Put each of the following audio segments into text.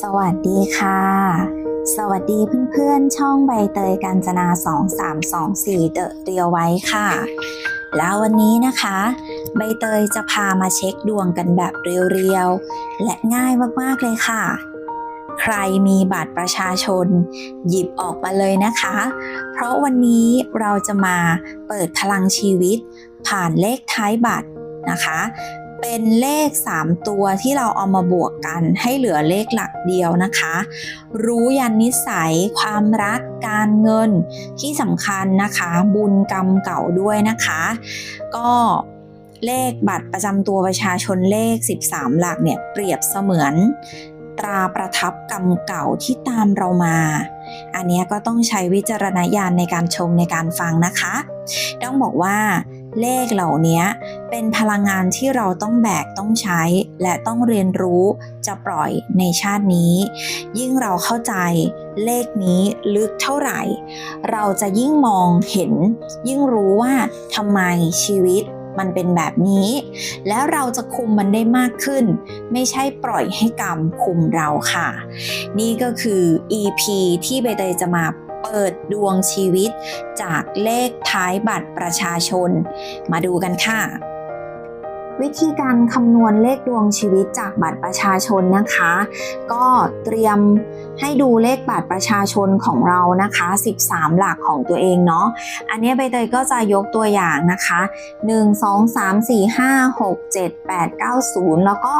สวัสดีค่ะ สวัสดีเพื่อนๆ ช่องใบเตยกาญจนา2324เดอะเรียวไว้ค่ะ แล้ววันนี้นะคะ ใบเตยจะพามาเช็คดวงกันแบบเรียวๆ และง่ายมากๆเลยค่ะ ใครมีบัตรประชาชน หยิบออกมาเลยนะคะ เพราะวันนี้เราจะมาเปิดพลังชีวิตผ่านเลขท้ายบัตรนะคะ เป็นเลข 3 ตัวที่เราเอามาบวกกันให้เหลือเลขหลักเดียวนะคะ รู้ยันนิสัย ความรักการเงินที่สำคัญนะคะ บุญกรรมเก่าด้วยนะคะ ก็เลขบัตรประจำตัวประชาชนเลข 13 หลักเนี่ยเปรียบเสมือนตราประทับกรรมเก่าที่ตามเรามา อันนี้ก็ต้องใช้วิจารณญาณในการชมในการฟังนะคะ ต้องบอกว่า เลขเหล่านี้เป็นพลังงานที่เราต้องแบกต้องใช้ และต้องเรียนรู้จะปล่อยในชาตินี้ ยิ่งเราเข้าใจเลขนี้ลึกเท่าไหร่ เราจะยิ่งมองเห็น ยิ่งรู้ว่าทำไมชีวิตมันเป็นแบบนี้ แล้วเราจะคุมมันได้มากขึ้น ไม่ใช่ปล่อยให้กรรมคุมเราค่ะ นี่ก็คือ EP ที่ใบเตยจะมา เปิดดวงชีวิตจากเลขท้ายบัตรประชาชน มาดูกันค่ะ วิธีการคำนวณเลขดวงชีวิตจากบัตรประชาชนนะคะ ก็เตรียมให้ดูเลขบัตรประชาชนของเรานะคะ 13 หลักของตัวเองเนาะอันนี้ใบเตยก็จะยกตัวอย่างนะคะ 1 2 3 4 5 6 7 8 9 0 แล้วก็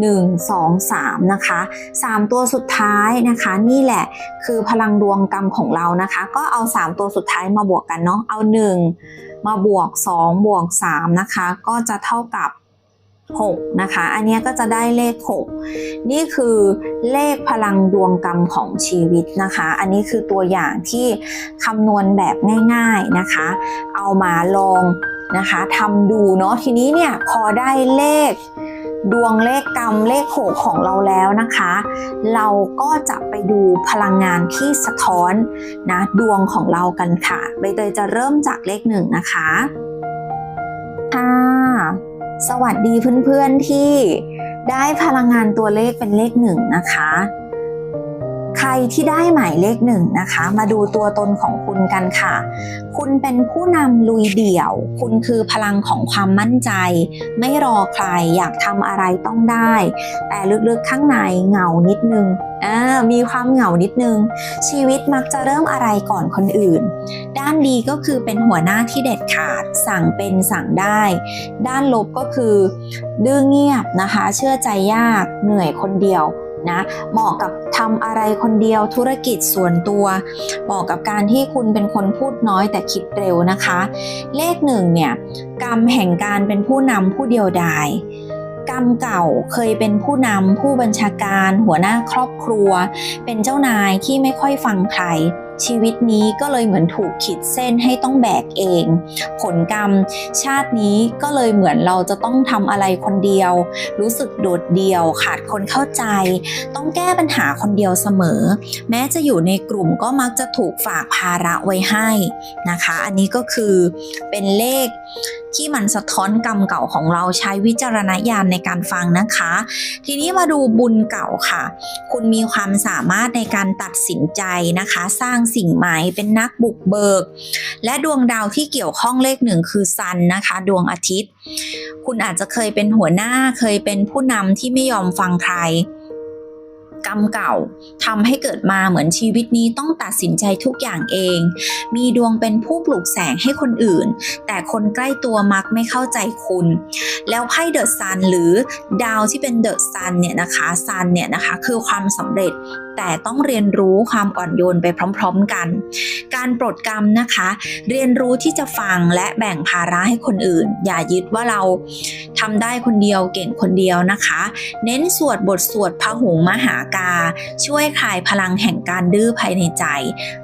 1 2 3 นะคะ 3 ตัวสุดท้ายนะคะนี่แหละคือพลังดวงกรรมของเรานะคะ ก็เอา 3 ตัวสุดท้ายมาบวกกันเนาะเอา 1 มาบวก 2 บวก 3 นะคะ ก็จะเท่ากับ 6นะคะอันนี้ก็จะได้เลข 6 นี่คือเลขพลังดวงกรรมของชีวิตนะคะ อันนี้คือตัวอย่างที่คำนวณแบบง่ายๆนะคะ เอามาลองนะคะทำดูเนาะทีนี้เนี่ยพอได้เลขดวงเลขกรรมเลขหกของเราแล้วนะคะ เราก็จะไปดูพลังงานที่สะท้อนนะดวงของเรากันค่ะใบเตยจะเริ่มจากเลขหนึ่งนะคะ สวัสดีเพื่อนๆที่ได้พลังงานตัวเลขเป็นเลขหนึ่งนะคะ ใครที่ได้หมายเลขหนึ่งนะคะ มาดูตัวตนของคุณกันค่ะ คุณเป็นผู้นำลุยเดี่ยว คุณคือพลังของความมั่นใจ ไม่รอใครอยากทำอะไรต้องได้ แต่ลึกๆข้างในเหงานิดนึงมีความเหงานิดนึง ชีวิตมักจะเริ่มอะไรก่อนคนอื่น ด้านดีก็คือเป็นหัวหน้าที่เด็ดขาด สั่งเป็นสั่งได้ ด้านลบก็คือ ดื้อเงียบนะคะ เชื่อใจยากเหนื่อยคนเดียว นะเหมาะกับทำอะไรคนเดียวธุรกิจส่วนตัว เหมาะกับการที่คุณเป็นคนพูดน้อยแต่คิดเร็วนะคะ เลขหนึ่งเนี่ยกรรมแห่งการเป็นผู้นำผู้เดียวดายกรรมเก่าเคยเป็นผู้นำผู้บัญชาการ หัวหน้าครอบครัว เป็นเจ้านายที่ไม่ค่อยฟังใคร ชีวิตนี้ก็เลยเหมือนถูกขีดเส้นให้ต้องแบกเอง ผลกรรมชาตินี้ก็เลยเหมือนเราจะต้องทำอะไรคนเดียว รู้สึกโดดเดี่ยวขาดคนเข้าใจ ต้องแก้ปัญหาคนเดียวเสมอ แม้จะอยู่ในกลุ่มก็มักจะถูกฝากภาระไว้ให้นะคะ อันนี้ก็คือเป็นเลขที่มันสะท้อนกรรมเก่าของเราใช้วิจารณญาณในการฟังนะคะ ทีนี้มาดูบุญเก่าค่ะ คุณมีความสามารถในการตัดสินใจนะคะ สร้างสิ่งใหม่ เป็นนักบุกเบิก และดวงดาวที่เกี่ยวข้องเลขหนึ่งคือซันนะคะ ดวงอาทิตย์ คุณอาจจะเคยเป็นหัวหน้าเคยเป็นผู้นำที่ไม่ยอมฟังใครกรรมเก่าทำให้เกิดมาเหมือนชีวิตนี้ต้องตัดสินใจทุกอย่างเอง มีดวงเป็นผู้ปลูกแสงให้คนอื่น แต่คนใกล้ตัวมักไม่เข้าใจคุณ แล้วไพ่เดอะซันหรือดาวที่เป็นเดอะซันเนี่ยนะคะซันเนี่ยนะคะคือความสำเร็จแต่ต้องเรียนรู้ความอ่อนโยนไปพร้อม ๆกัน การปลดกรรมนะคะ เรียนรู้ที่จะฟังและแบ่งภาระให้คนอื่น อย่ายึดว่าเราทำได้คนเดียวเก่งคนเดียวนะคะ เน้นสวดบทสวดพหุงมหากา ช่วยคลายพลังแห่งการดื้อภายในใจ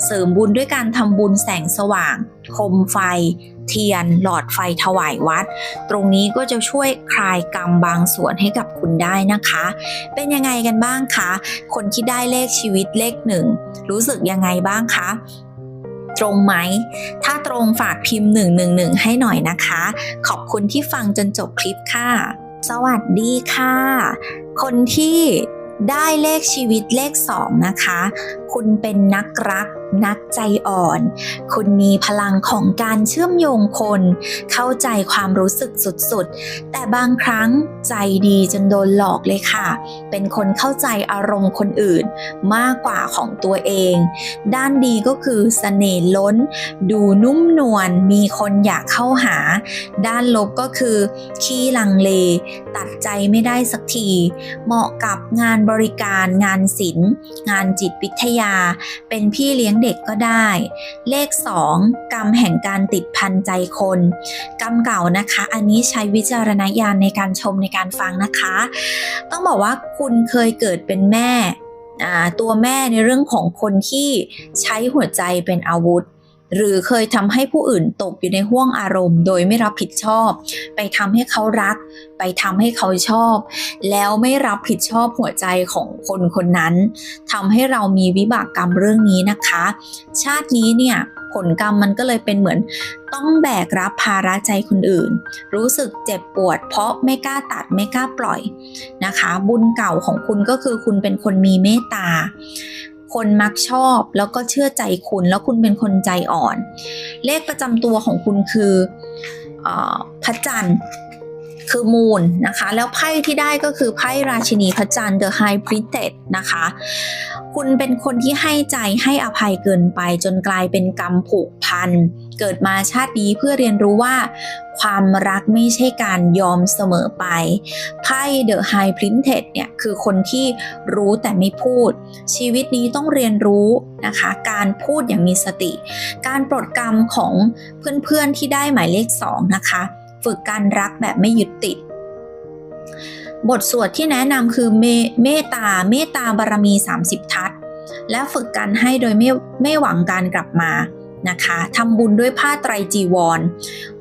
เสริมบุญด้วยการทำบุญแสงสว่าง คมไฟ เทียน หลอดไฟถวายวัด ตรงนี้ก็จะช่วยคลายกรรมบางส่วนให้กับคุณได้นะคะ เป็นยังไงกันบ้างคะ คนที่ได้เลขชีวิตเลขหนึ่งรู้สึกยังไงบ้างคะตรงไหม ถ้าตรงฝากพิมพ์ 111 ให้หน่อยนะคะ ขอบคุณที่ฟังจนจบคลิปค่ะ สวัสดีค่ะ คนที่ได้เลขชีวิตเลขสองนะคะ คุณเป็นนักรัก นักใจอ่อน คุณมีพลังของการเชื่อมโยงคน เข้าใจความรู้สึกสุดๆ แต่บางครั้งใจดีจนโดนหลอกเลยค่ะ เป็นคนเข้าใจอารมณ์คนอื่นมากกว่าของตัวเอง ด้านดีก็คือเสน่ห์ล้น ดูนุ่มนวล มีคนอยากเข้าหา ด้านลบก็คือ ขี้ลังเล ตัดใจไม่ได้สักที เหมาะกับงานบริการ งานศิลป์ งานจิตวิทยา เป็นพี่เลี้ยงเด็กก็ได้ เลข 2 กรรมแห่งการติดพันใจคน กรรมเก่านะคะ อันนี้ใช้วิจารณญาณในการชมในการฟังนะคะ ต้องบอกว่าคุณเคยเกิดเป็นแม่ตัวแม่ในเรื่องของคนที่ใช้หัวใจเป็นอาวุธ หรือเคยทำให้ผู้อื่นตกอยู่ในห่วงอารมณ์ โดยไม่รับผิดชอบ ไปทำให้เขารัก ไปทำให้เขาชอบ แล้วไม่รับผิดชอบหัวใจของคนคนนั้นทำให้เรามีวิบากกรรมเรื่องนี้นะคะ ชาตินี้เนี่ยผลกรรมมันก็เลยเป็นเหมือนต้องแบกรับภาระใจคนอื่น รู้สึกเจ็บปวด เพราะไม่กล้าตัดไม่กล้าปล่อยนะคะ บุญเก่าของคุณก็คือคุณเป็นคนมีเมตตา คนมักชอบแล้วก็เชื่อใจคุณ แล้วคุณเป็นคนใจอ่อน เลขประจำตัวของคุณคืออพระจันทร์ คือมูลนะคะ แล้วไพ่ที่ได้ก็คือไพ่ราชินีพระจันทร์ The High Priestess นะคะ คุณเป็นคนที่ให้ใจให้อภัยเกินไปจนกลายเป็นกรรมผูกพัน เกิดมาชาตินี้เพื่อเรียนรู้ว่าความรักไม่ใช่การยอมเสมอไป ไพ่ The High Priestess เนี่ยคือคนที่รู้แต่ไม่พูด ชีวิตนี้ต้องเรียนรู้นะคะ การพูดอย่างมีสติ การปลดกรรมของเพื่อนๆที่ได้หมายเลข 2 นะคะ ฝึกการรักแบบไม่ยึดติด บทสวดที่แนะนำคือเมเมตตาเมตตาบารมี 30 ทัศน์และฝึกการให้โดยไม่ไม่หวังการกลับมานะคะทำบุญด้วยผ้าไตรจีวร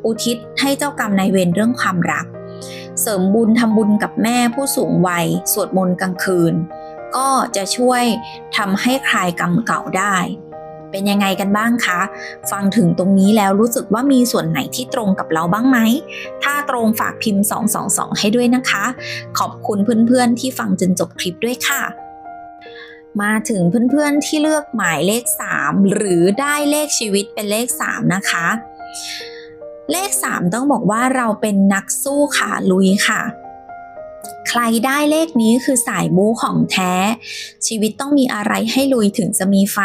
อุทิศให้เจ้ากรรมนายเวรเรื่องความรัก เสริมบุญทำบุญกับแม่ผู้สูงวัย สวดมนต์กลางคืน ก็จะช่วยทำให้คลายกรรมเก่าได้ เป็นยังไงกันบ้างคะ ฟังถึงตรงนี้แล้วรู้สึกว่ามีส่วนไหนที่ตรงกับเราบ้างไหม ถ้าตรงฝากพิมพ์ 222 ให้ด้วยนะคะ ขอบคุณเพื่อนๆที่ฟังจนจบคลิปด้วยค่ะมาถึงเพื่อนๆที่เลือกหมายเลข 3 หรือได้เลขชีวิตเป็นเลข 3 นะคะ เลข 3 ต้องบอกว่าเราเป็นนักสู้ขาลุยค่ะ ใครได้เลขนี้คือสายบู๊ของแท้ ชีวิตต้องมีอะไรให้ลุยถึงจะมีไฟ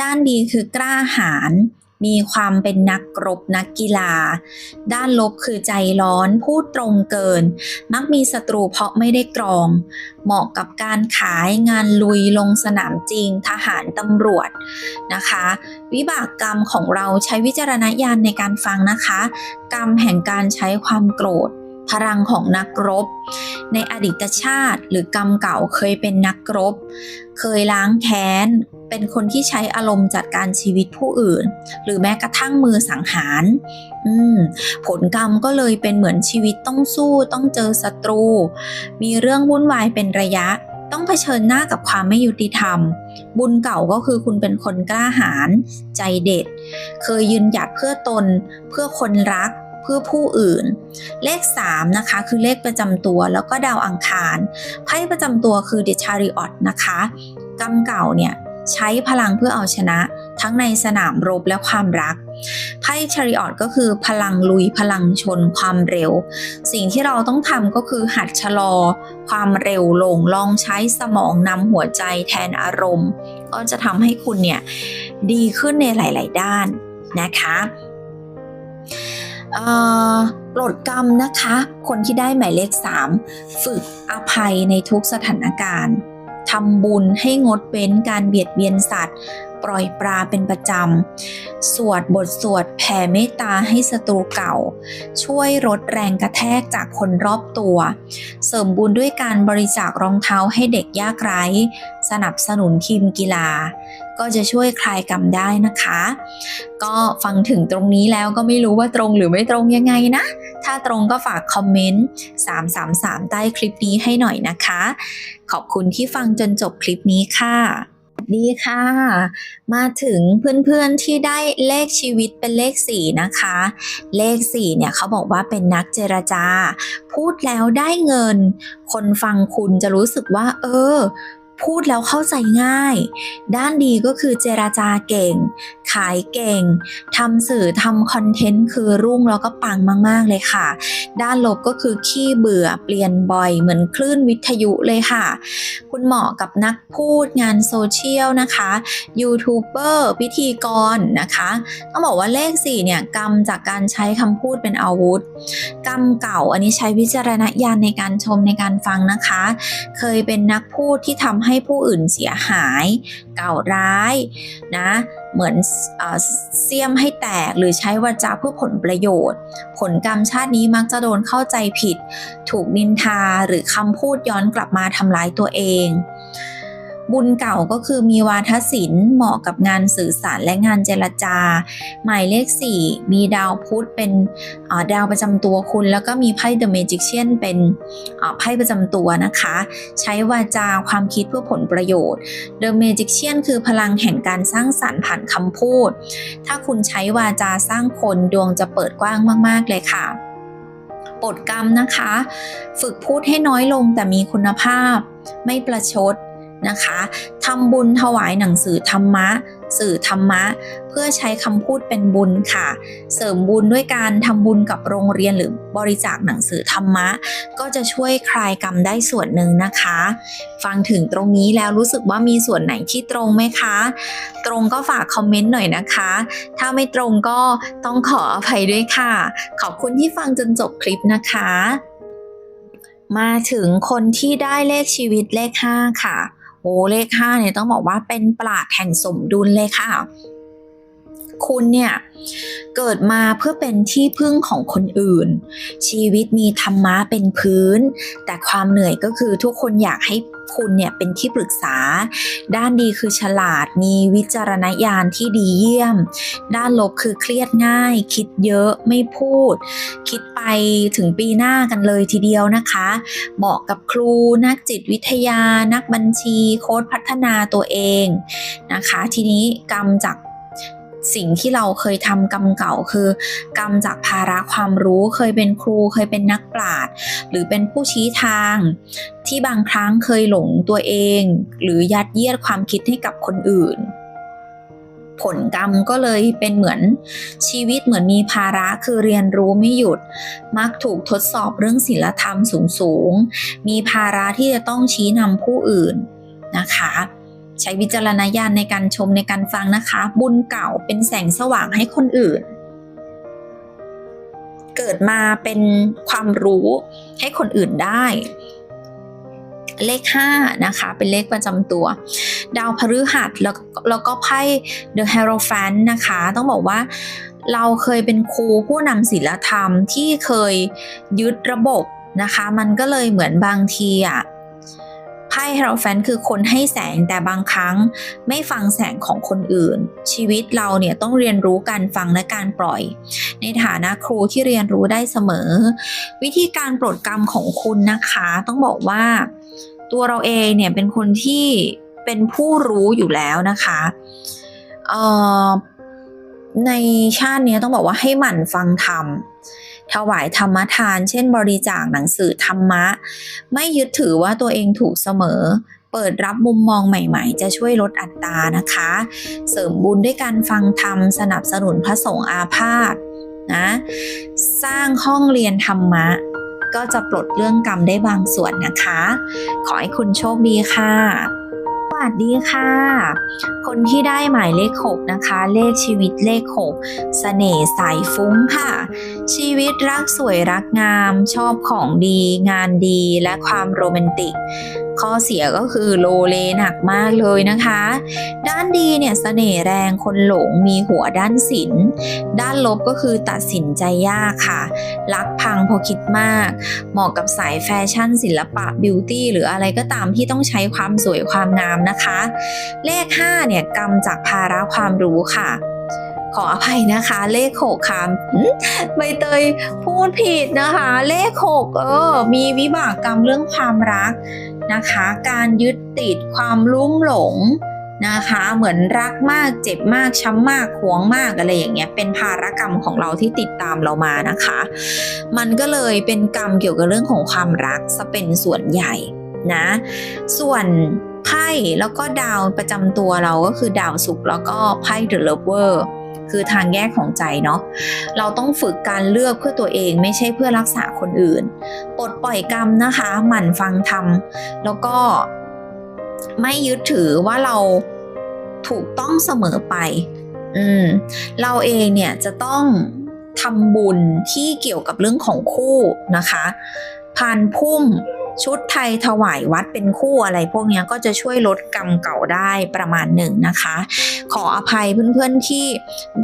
ด้านดีคือกล้าหาญมีความเป็นนักรบนักกีฬา ด้านลบคือใจร้อนพูดตรงเกิน มักมีศัตรูเพราะไม่ได้กรอง เหมาะกับการขายงานลุยลงสนามจริง ทหารตำรวจนะคะ วิบากกรรมของเราใช้วิจารณญาณในการฟังนะคะ กรรมแห่งการใช้ความโกรธ พลังของนักรบ ในอดีตชาติหรือกรรมเก่าเคยเป็นนักรบ เคยล้างแค้น เป็นคนที่ใช้อารมณ์จัดการชีวิตผู้อื่น หรือแม้กระทั่งมือสังหารอืมผลกรรมก็เลยเป็นเหมือนชีวิตต้องสู้ ต้องเจอศัตรู มีเรื่องวุ่นวายเป็นระยะ ต้องเผชิญหน้ากับความไม่ยุติธรรม บุญเก่าก็คือคุณเป็นคนกล้าหาญใจเด็ด เคยยืนหยัดเพื่อตน เพื่อคนรักเพื่อผู้อื่น เลข 3 นะคะ คือเลขประจำตัวแล้วก็ดาวอังคาร ไพ่ประจำตัวคือ The Chariot นะคะ กรรมเก่าเนี่ย ใช้พลังเพื่อเอาชนะ ทั้งในสนามรบและความรักไพ่ชาริออตก็คือพลังลุยพลังชนความเร็ว สิ่งที่เราต้องทำก็คือหัดชะลอ ความเร็วลงลองใช้สมองนำหัวใจแทนอารมณ์ ก็จะทำให้คุณเนี่ย ดีขึ้นในหลาย ๆ ด้านนะคะปลดกรรมนะคะ คนที่ได้หมายเลข 3 ฝึกอภัยในทุกสถานการณ์ำบุญให้งดเว้นการเบียดเบียนสัตว์ ปล่อยปลาเป็นประจำ สวดบทสวดแผ่เมตตาให้ศัตรูเก่า ช่วยลดแรงกระแทกจากคนรอบตัว เสริมบุญด้วยการบริจาครองเท้าให้เด็กยากไร้ สนับสนุนทีมกีฬา ก็จะช่วยคลายกรรมได้นะคะ ก็ฟังถึงตรงนี้แล้วก็ไม่รู้ว่าตรงหรือไม่ตรงยังไงนะ ถ้าตรงก็ฝากคอมเมนต์ 333 ใต้คลิปนี้ให้หน่อยนะคะ ขอบคุณที่ฟังจนจบคลิปนี้ค่ะดีค่ะ มาถึงเพื่อนๆที่ได้เลขชีวิตเป็นเลขสี่นะคะ เลขสี่เนี่ยเขาบอกว่าเป็นนักเจรจา พูดแล้วได้เงิน คนฟังคุณจะรู้สึกว่า เออ พูดแล้วเข้าใจง่าย ด้านดีก็คือเจราจาเก่ง ขายเก่ง ทำสื่อทำคอนเทนต์คือรุ่งแล้วก็ปังมาก ๆ เลยค่ะ ด้านลบก็คือขี้เบื่อเปลี่ยนบ่อยเหมือนคลื่นวิทยุเลยค่ะ คุณเหมาะกับนักพูดงานโซเชียลนะคะยูทูบเบอร์พิธีกรนะคะต้องบอกว่าเลข4เนี่ยกรรมจากการใช้คำพูดเป็นอาวุธ กรรมเก่าอันนี้ใช้วิจารณญาณในการชมในการฟังนะคะ เคยเป็นนักพูดที่ทำให้ผู้อื่นเสียหายเก่าร้ายนะเหมือนเอเสียมให้แตกหรือใช้วาจาเพื่อผลประโยชน์ ผลกรรมชาตินี้มักจะโดนเข้าใจผิด ถูกนินทาหรือคำพูดย้อนกลับมาทำร้ายตัวเอง บุญเก่าก็คือมีวาทศิลป์เหมาะกับงานสื่อสารและงานเจรจา หมายเลข 4 มีดาวพุธเป็นดาวประจำตัวคุณ แล้วก็มีไพ่ The Magician เป็นไพ่ประจำตัวนะคะ ใช้วาจาความคิดเพื่อผลประโยชน์ The Magician คือพลังแห่งการสร้างสรรค์ผ่านคำพูด ถ้าคุณใช้วาจาสร้างคนดวงจะเปิดกว้างมาก ๆ เลยค่ะปลดกรรมนะคะ ฝึกพูดให้น้อยลงแต่มีคุณภาพ ไม่ประชด นะคะทำบุญถวายหนังสือธรรมะ สื่อธรรมะ เพื่อใช้คำพูดเป็นบุญค่ะ เสริมบุญด้วยการทำบุญกับโรงเรียนหรือบริจาคหนังสือธรรมะ ก็จะช่วยคลายกรรมได้ส่วนหนึ่งนะคะ ฟังถึงตรงนี้แล้วรู้สึกว่ามีส่วนไหนที่ตรงไหมคะ ตรงก็ฝากคอมเมนต์หน่อยนะคะ ถ้าไม่ตรงก็ต้องขออภัยด้วยค่ะ ขอบคุณที่ฟังจนจบคลิปนะคะมาถึงคนที่ได้เลขชีวิตเลข 5 ค่ะ เลข5เนี่ยต้องบอกว่าเป็นปราดแห่งสมดุลเลยค่ะ คุณเนี่ย เกิดมาเพื่อเป็นที่พึ่งของคนอื่น ชีวิตมีธรรมะเป็นพื้น แต่ความเหนื่อยก็คือทุกคนอยากให้คุณเนี่ยเป็นที่ปรึกษา ด้านดีคือฉลาดมีวิจารณญาณที่ดีเยี่ยม ด้านลบคือเครียดง่าย คิดเยอะไม่พูด คิดไปถึงปีหน้ากันเลยทีเดียวนะคะ เหมาะกับครูนักจิตวิทยา นักบัญชี โค้ดพัฒนาตัวเองนะคะ ทีนี้กรรมจาก สิ่งที่เราเคยทำกรรมเก่าคือกรรมจากภาระความรู้เคยเป็นครูเคยเป็นนักปราชญ์หรือเป็นผู้ชี้ทาง ที่บางครั้งเคยหลงตัวเอง หรือยัดเยียดความคิดให้กับคนอื่น ผลกรรมก็เลยเป็นเหมือนชีวิตเหมือนมีภาระคือเรียนรู้ไม่หยุด มักถูกทดสอบเรื่องศีลธรรมสูงๆมีภาระที่จะต้องชี้นำผู้อื่นนะคะ ใช้วิจารณญาณในการชมในการฟังนะคะ บุญเก่าเป็นแสงสว่างให้คนอื่น เกิดมาเป็นความรู้ให้คนอื่นได้ เลข5นะคะ เป็นเลขประจำตัว ดาวพฤหัสแล้วแล้วก็ไพ่ The Hierophant นะคะ ต้องบอกว่าเราเคยเป็นครูผู้นำศีลธรรมที่เคยยึดระบบนะคะ มันก็เลยเหมือนบางทีอะ ไพ่ Hierophant คือคนให้แสงแต่บางครั้งไม่ฟังแสงของคนอื่น ชีวิตเราเนี่ยต้องเรียนรู้การฟังและการปล่อย ในฐานะครูที่เรียนรู้ได้เสมอ วิธีการปลดกรรมของคุณนะคะ ต้องบอกว่า ตัวเราเองเนี่ยเป็นคนที่เป็นผู้รู้อยู่แล้วนะคะในชาตินี้ต้องบอกว่าให้หมั่นฟังธรรม ถวายธรรมทาน เช่นบริจาคหนังสือธรรมะ ไม่ยึดถือว่าตัวเองถูกเสมอ เปิดรับมุมมองใหม่ๆ จะช่วยลดอัตรานะคะ เสริมบุญด้วยการฟังธรรม สนับสนุนพระสงฆ์อาพาธนะสร้างห้องเรียนธรรมะ ก็จะปลดเรื่องกรรมได้บางส่วนนะคะ ขอให้คุณโชคดีค่ะสวัสดีค่ะ คนที่ได้หมายเลข 6 นะคะ เลขชีวิตเลข 6 เสน่ห์สายฟุ้งค่ะชีวิตรักสวยรักงาม ชอบของดี งานดีและความโรแมนติก ข้อเสียก็คือโลเลหนักมากเลยนะคะ ด้านดีเนี่ยเสน่ห์แรงคนหลงมีหัวด้านศิลป์ด้านลบก็คือตัดสินใจยากค่ะ รักพังเพอคิดมาก เหมาะกับสายแฟชั่นศิลปะบิวตี้หรืออะไรก็ตามที่ต้องใช้ความสวยความงามนะคะ เลข5เนี่ยกรรมจากภาระความรู้ค่ะ ขออภัยนะคะ เลข6ค่ะใบเตยพูดผิดนะคะ เลข6เออ มีวิบากกรรมเรื่องความรักนะคะ การยึดติดความลุ่มหลงนะคะ เหมือนรักมากเจ็บมากช้ำมากหวงมากอะไรอย่างเงี้ยเป็นภารกรรมของเราที่ติดตามเรามานะคะ มันก็เลยเป็นกรรมเกี่ยวกับเรื่องของความรักซะเป็นส่วนใหญ่นะ ส่วนไพ่แล้วก็ดาวประจำตัวเราก็คือดาวศุกร์แล้วก็ไพ่เดอะเลเวอร์ คือทางแยกของใจเนาะเราต้องฝึกการเลือกเพื่อตัวเองไม่ใช่เพื่อรักษาคนอื่นปลดปล่อยกรรมนะคะหมั่นฟังธรรมแล้วก็ไม่ยึดถือว่าเราถูกต้องเสมอไป อืม เราเองเนี่ยจะต้องทำบุญที่เกี่ยวกับเรื่องของคู่นะคะพานพุ่ม ชุดไทยถวายวัดเป็นคู่อะไรพวกนี้ก็จะช่วยลดกรรมเก่าได้ประมาณหนึ่งนะคะ ขออภัยเพื่อนๆที่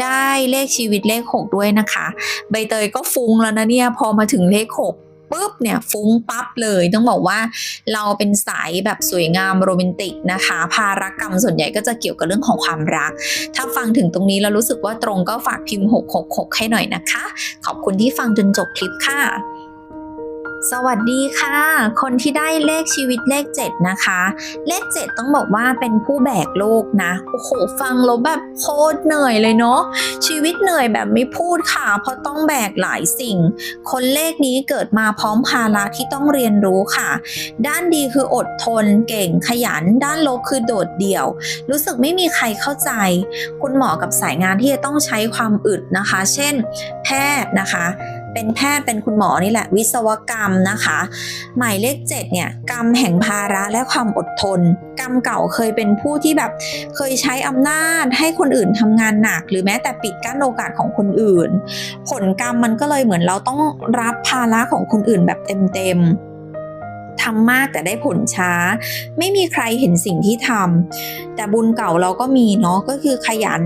ได้เลขชีวิตเลข 6 ด้วยนะคะ ใบเตยก็ฟุ้งแล้วนะเนี่ยพอมาถึงเลข 6ปุ๊บเนี่ยฟุ้งปั๊บเลยต้องบอกว่าเราเป็นสายแบบสวยงามโรแมนติกนะคะ ภารกรรมส่วนใหญ่ก็จะเกี่ยวกับเรื่องของความรัก ถ้าฟังถึงตรงนี้แล้วรู้สึกว่าตรงก็ฝากพิมพ์ 666 ให้หน่อยนะคะ ขอบคุณที่ฟังจนจบคลิปค่ะ สวัสดีค่ะ คนที่ได้เลขชีวิตเลข 7 นะคะ เลข 7 ต้องบอกว่าเป็นผู้แบกโลกนะ โอ้โห ฟังแล้วแบบโคตรเหนื่อยเลยเนาะชีวิตเหนื่อยแบบไม่พูดค่ะ เพราะต้องแบกหลายสิ่ง คนเลขนี้เกิดมาพร้อมภาระที่ต้องเรียนรู้ค่ะ ด้านดีคืออดทนเก่งขยัน ด้านลบคือโดดเดี่ยว รู้สึกไม่มีใครเข้าใจ คุณหมอกับสายงานที่จะต้องใช้ความอึดนะคะ เช่น แพทย์นะคะ เป็นแพทย์เป็นคุณหมอนี่แหละ วิศวกรรมนะคะ หมายเลข7เนี่ยกรรมแห่งภาระและความอดทน กรรมเก่าเคยเป็นผู้ที่แบบเคยใช้อำนาจให้คนอื่นทำงานหนัก หรือแม้แต่ปิดกั้นโอกาสของคนอื่น ผลกรรมมันก็เลยเหมือนเราต้องรับภาระของคนอื่นแบบเต็มๆ ทำมากแต่ได้ผลช้า ไม่มีใครเห็นสิ่งที่ทำแต่บุญเก่าเราก็มีเนาะก็คือขยัน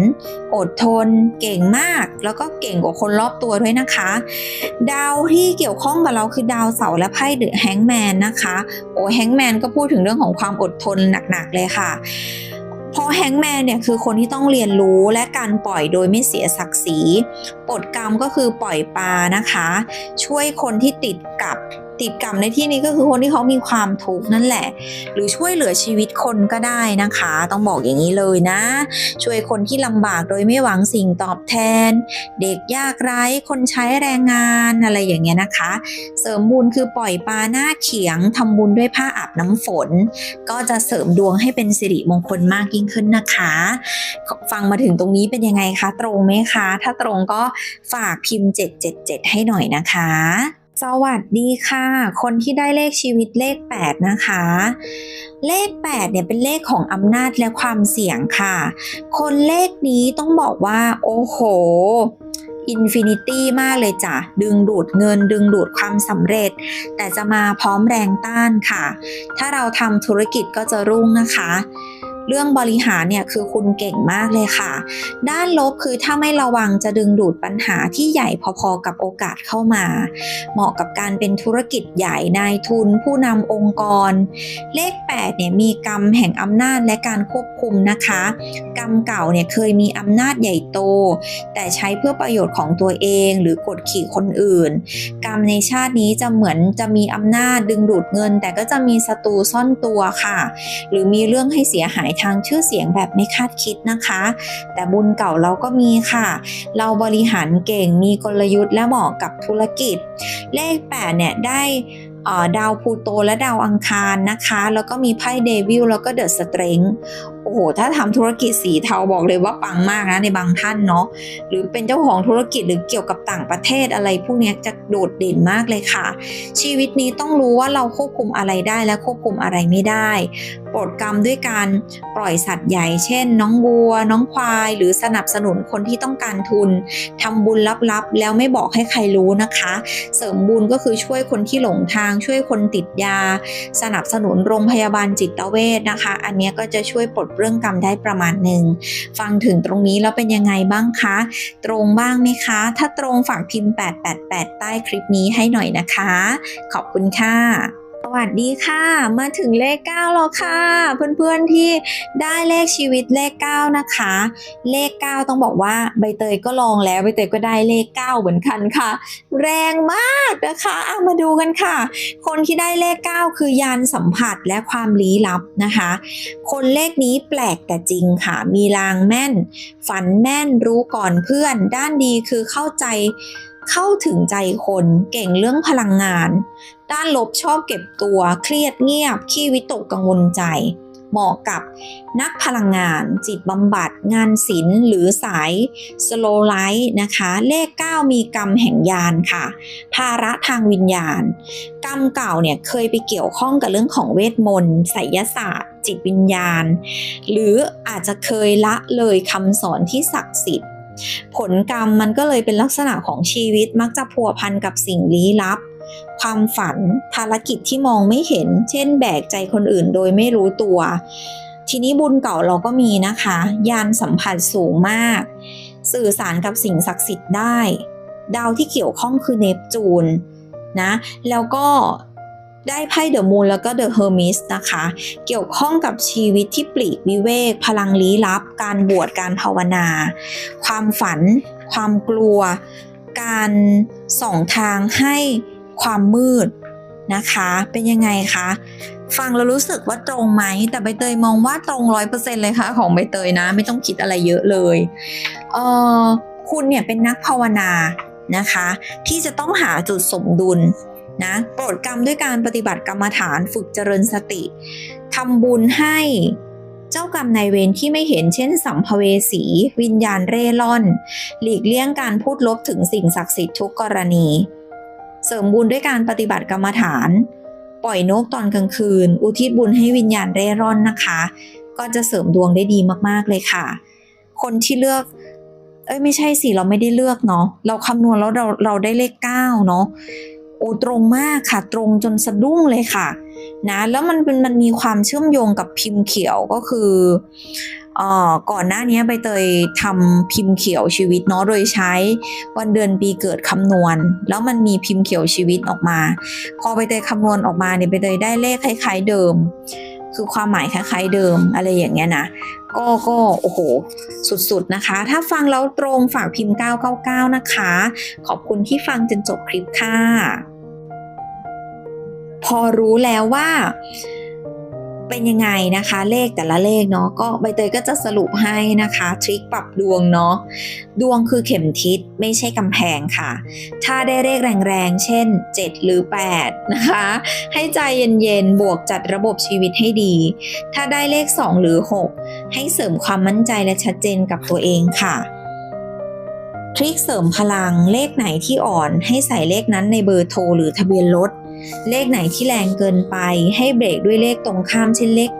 อดทน เก่งมาก แล้วก็เก่งกว่าคนรอบตัวด้วยนะคะ ดาวที่เกี่ยวข้องกับเราคือดาวเสาร์และไพ่เดอะแฮงแมนนะคะ โอ้แฮงแมนก็พูดถึงเรื่องของความอดทนหนักๆเลยค่ะพราะแฮงแมนเนี่ยคือคนที่ต้องเรียนรู้และการปล่อยโดยไม่เสียศักดิ์ศรีปลดกรรมก็คือปล่อยปลานะคะ ช่วยคนที่ติดกับ ติดกรรมในที่นี้ก็คือคนที่เขามีความทุกข์นั่นแหละ หรือช่วยเหลือชีวิตคนก็ได้นะคะ ต้องบอกอย่างนี้เลยนะ ช่วยคนที่ลำบากโดยไม่หวังสิ่งตอบแทน เด็กยากไร้คนใช้แรงงานอะไรอย่างเงี้ยนะคะ เสริมบุญคือปล่อยปลาหน้าเขียงทำบุญด้วยผ้าอาบน้ำฝน ก็จะเสริมดวงให้เป็นสิริมงคลมากยิ่งขึ้นนะคะ ฟังมาถึงตรงนี้เป็นยังไงคะ ตรงไหมคะ ถ้าตรงก็ฝากพิมพ์ 777 ให้หน่อยนะคะ สวัสดีค่ะ คนที่ได้เลขชีวิตเลข 8 นะคะ เลข 8 เนี่ยเป็นเลขของอำนาจและความเสี่ยงค่ะ คนเลขนี้ต้องบอกว่า โอ้โหอินฟินิตี้มากเลยจ้ะ ดึงดูดเงิน ดึงดูดความสำเร็จ แต่จะมาพร้อมแรงต้านค่ะ ถ้าเราทำธุรกิจก็จะรุ่งนะคะ เรื่องบริหารเนี่ยคือคุณเก่งมากเลยค่ะ ด้านลบคือถ้าไม่ระวังจะดึงดูดปัญหาที่ใหญ่พอๆกับโอกาสเข้ามา เหมาะกับการเป็นธุรกิจใหญ่นายทุน ผู้นำองค์กร เลข8เนี่ยมีกรรมแห่งอำนาจและการควบคุมนะคะ กรรมเก่าเนี่ยเคยมีอำนาจใหญ่โต แต่ใช้เพื่อประโยชน์ของตัวเองหรือกดขี่คนอื่น กรรมในชาตินี้จะเหมือนจะมีอำนาจดึงดูดเงิน แต่ก็จะมีศัตรูซ่อนตัวค่ะ หรือมีเรื่องให้เสียหายทางชื่อเสียงแบบไม่คาดคิดนะคะ แต่บุญเก่าเราก็มีค่ะ เราบริหารเก่งมีกลยุทธ์และเหมาะกับธุรกิจ เลข8เนี่ยได้ดาวพูโตและดาวอังคารนะคะ แล้วก็มีไพ่เดวิลแล้วก็เดอะสเตรง โอ้โหถ้าทำธุรกิจสีเทาบอกเลยว่าปังมากนะในบางท่านเนาะหรือเป็นเจ้าของธุรกิจหรือเกี่ยวกับต่างประเทศอะไร พวกนี้จะโดดเด่นมากเลยค่ะ ชีวิตนี้ต้องรู้ว่าเราควบคุมอะไรได้และควบคุมอะไรไม่ได้ปลดกรรมด้วยการปล่อยสัตว์ใหญ่ เช่น น้องวัว น้องควาย หรือสนับสนุนคนที่ต้องการทุนทำบุญลับๆ แล้วไม่บอกให้ใครรู้นะคะ เสริมบุญก็คือช่วยคนที่หลงทาง ช่วยคนติดยา สนับสนุนโรงพยาบาลจิตเวชนะคะ อันนี้ก็จะช่วยปลดเรื่องกรรมได้ประมาณหนึ่งฟังถึงตรงนี้แล้วเป็นยังไงบ้างคะ ตรงบ้างไหมคะ ถ้าตรงฝากพิมพ์ 888 ใต้คลิปนี้ให้หน่อยนะคะ ขอบคุณค่ะ สวัสดีค่ะ มาถึงเลข 9 แล้วค่ะ เพื่อนๆที่ได้เลขชีวิตเลข 9 นะคะ เลข 9 ต้องบอกว่าใบเตยก็ลองแล้วใบเตยก็ได้เลข 9 เหมือนกันค่ะ แรงมากนะคะอะมาดูกันค่ะ คนที่ได้เลข 9 คือยานสัมผัสและความลี้ลับนะคะ คนเลขนี้แปลกแต่จริงค่ะ มีลางแม่น ฝันแม่นรู้ก่อนเพื่อน ด้านดีคือเข้าใจเข้าถึงใจคนเก่งเรื่องพลังงาน ด้านลบชอบเก็บตัวเครียดเงียบ ขี้วิตกกังวลใจ เหมาะกับนักพลังงาน จิตบำบัด งานศิลป์หรือสายสโลไลท์นะคะ เลข 9 มีกรรมแห่งยานค่ะ ภาระทางวิญญาณ กรรมเก่าเนี่ยเคยไปเกี่ยวข้องกับเรื่องของเวทมนต์ไสยศาสตร์ จิตวิญญาณ หรืออาจจะเคยละเลยคำสอนที่ศักดิ์สิทธิ์ผลกรรมมันก็เลยเป็นลักษณะของชีวิตมักจะพัวพันกับสิ่งลี้ลับ ความฝันภารกิจที่มองไม่เห็น เช่นแบกใจคนอื่นโดยไม่รู้ตัว ทีนี้บุญเก่าเราก็มีนะคะ ยานสัมผัสสูงมาก สื่อสารกับสิ่งศักดิ์สิทธิ์ได้ ดาวที่เกี่ยวข้องคือเนปจูนนะแล้วก็ได้ไพ่เดอะมูนแล้วก็เดอะเฮอร์มิสนะคะ เกี่ยวข้องกับชีวิตที่ปลีกวิเวก พลังลี้ลับ การบวชการภาวนา ความฝัน ความกลัว การส่องทางให้ ความมืดนะคะ เป็นยังไงคะฟังแล้วรู้สึกว่าตรงไหม แต่ใบเตยมองว่าตรงร้อยเปอร์เซ็นเลยค่ะ ของใบเตยนะ ไม่ต้องคิดอะไรเยอะเลยเออคุณเนี่ยเป็นนักภาวนานะคะ ที่จะต้องหาจุดสมดุลนะโปรดกรรมด้วยการปฏิบัติกรรมฐานฝึกเจริญสติทำบุญให้เจ้ากรรมนายเวรที่ไม่เห็นเช่น สัมภเวสี วิญญาณเร่ร่อน หลีกเลี่ยงการพูดลบถึงสิ่งศักดิ์สิทธิ์ทุกกรณี เสริมบุญด้วยการปฏิบัติกรรมฐาน ปล่อยนกตอนกลางคืน อุทิศบุญให้วิญญาณเร่ร่อนนะคะ ก็จะเสริมดวงได้ดีมากๆเลยค่ะ คนที่เลือกเอ้ยไม่ใช่สิเราไม่ได้เลือกเนาะเราคำนวณแล้วเราเราได้เลขเก้าเนาะโอ้ตรงมากค่ะ ตรงจนสะดุ้งเลยค่ะ นะ แล้วมันเป็นมันมีความเชื่อมโยงกับพิมพ์เขียวก็คือเอ่อ ก่อนหน้านี้ใบเตยทำพิมพ์เขียวชีวิตเนาะโดยใช้วันเดือนปีเกิดคำนวณ แล้วมันมีพิมพ์เขียวชีวิตออกมา พอใบเตยคำนวณออกมาเนี่ยใบเตยได้เลขคล้ายๆเดิม คือความหมายคล้ายๆเดิมอะไรอย่างเงี้ยนะก็ก็โอ้โห สุดๆนะคะ ถ้าฟังแล้วตรงฝากพิมพ์ 999 นะคะ ขอบคุณที่ฟังจนจบคลิปค่ะ พอรู้แล้วว่า เป็นยังไงนะคะ เลขแต่ละเลขเนาะก็ใบเตยก็จะสรุปให้นะคะทริคปรับดวงเนาะดวงคือเข็มทิศไม่ใช่กำแพงค่ะ ถ้าได้เลขแรงๆ เช่น 7 หรือ 8 นะคะ ให้ใจเย็นๆ บวกจัดระบบชีวิตให้ดี ถ้าได้เลข 2 หรือ 6 ให้เสริมความมั่นใจและชัดเจนกับตัวเองค่ะทริคเสริมพลังเลขไหนที่อ่อนให้ใส่เลขนั้นในเบอร์โทรหรือทะเบียนรถ เลขไหนที่แรงเกินไป ให้เบรกด้วยเลขตรงข้ามเช่นเลข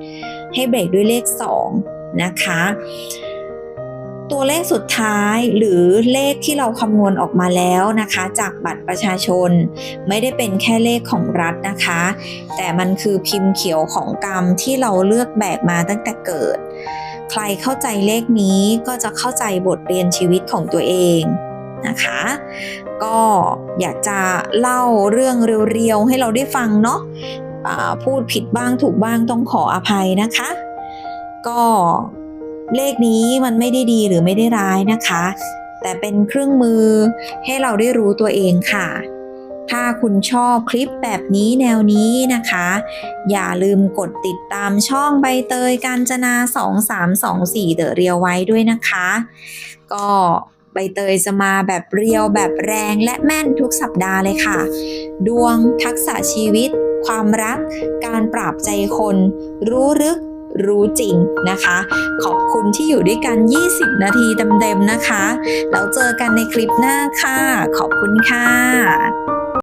8 ให้เบรกด้วยเลข 2 นะคะ ตัวเลขสุดท้ายหรือเลขที่เราคำนวณออกมาแล้วนะคะ จากบัตรประชาชน ไม่ได้เป็นแค่เลขของรัฐนะคะ แต่มันคือพิมพ์เขียวของกรรมที่เราเลือกแบกมาตั้งแต่เกิด ใครเข้าใจเลขนี้ก็จะเข้าใจบทเรียนชีวิตของตัวเองนะคะ ก็อยากจะเล่าเรื่องเรียวๆให้เราได้ฟังเนาะอ่าพูดผิดบ้างถูกบ้างต้องขออภัยนะคะ ก็เลขนี้มันไม่ได้ดีหรือไม่ได้ร้ายนะคะ แต่เป็นเครื่องมือให้เราได้รู้ตัวเองค่ะ ถ้าคุณชอบคลิปแบบนี้แนวนี้นะคะ อย่าลืมกดติดตามช่องใบเตยกาญจนา 2324เดอะเรียวไว้ด้วยนะคะ ก็ บเตยจะมาแบบเรียวแบบแรงและแม่นทุกสัปดาห์เลยค่ะ ดวงทักษะชีวิต ความรัก การปราบใจคน รู้ลึกรู้จริงนะคะ ขอบคุณที่อยู่ด้วยกัน 20 นาทีเต็มๆนะคะ แล้วเจอกันในคลิปหน้าค่ะ ขอบคุณค่ะ